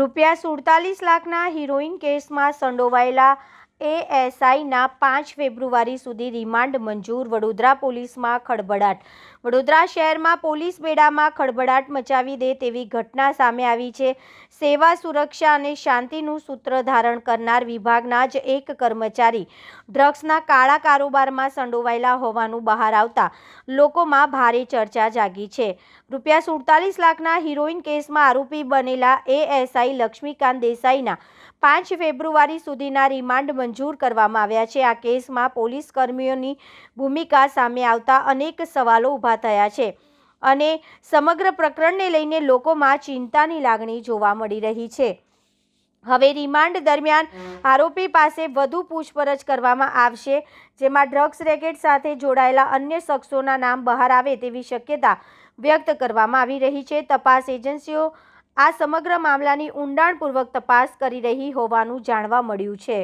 રૂપિયા સુડતાલીસ લાખના હિરોઈન કેસમાં સંડોવાયેલા એએસઆઈના પાંચ ફેબ્રુઆરી સુધી રિમાન્ડ મંજૂર. વડોદરા પોલીસમાં ખળભળાટ. વડોદરા શહેરમાં પોલીસ બેડામાં ખળભળાટ મચાવી દે તેવી ઘટના સામે આવી છે. સેવા, સુરક્ષા અને શાંતિનું સૂત્ર ધારણ કરનાર વિભાગના જ એક કર્મચારી ડ્રગ્સના કાળા કારોબારમાં સંડોવાયેલા હોવાનું બહાર આવતા લોકોમાં ભારે ચર્ચા જાગી છે. રૂપિયા સુડતાલીસ લાખના હિરોઈન કેસમાં આરોપી બનેલા એએસઆઈ લક્ષ્મીકાંત દેસાઈના પાંચ ફેબ્રુઆરી સુધીના રિમાન્ડ મંજૂર કરવામાં આવ્યા છે. આ કેસમાં પોલીસ કર્મીઓની ભૂમિકા સામે આવતા અનેક સવાલો ઊભા થયા છે અને સમગ્ર પ્રકરણને લઈને લોકોમાં ચિંતાની લાગણી જોવા મળી રહી છે. હવે રિમાન્ડ દરમિયાન આરોપી પાસે વધુ પૂછપરછ કરવામાં આવશે, જેમાં ડ્રગ્સ રેકેટ સાથે જોડાયેલા અન્ય શખ્સોના નામ બહાર આવે તેવી શક્યતા વ્યક્ત કરવામાં આવી રહી છે. તપાસ એજન્સીઓ આ સમગ્ર મામલાની ઊંડાણપૂર્વક તપાસ કરી રહી હોવાનું જાણવા મળ્યું છે.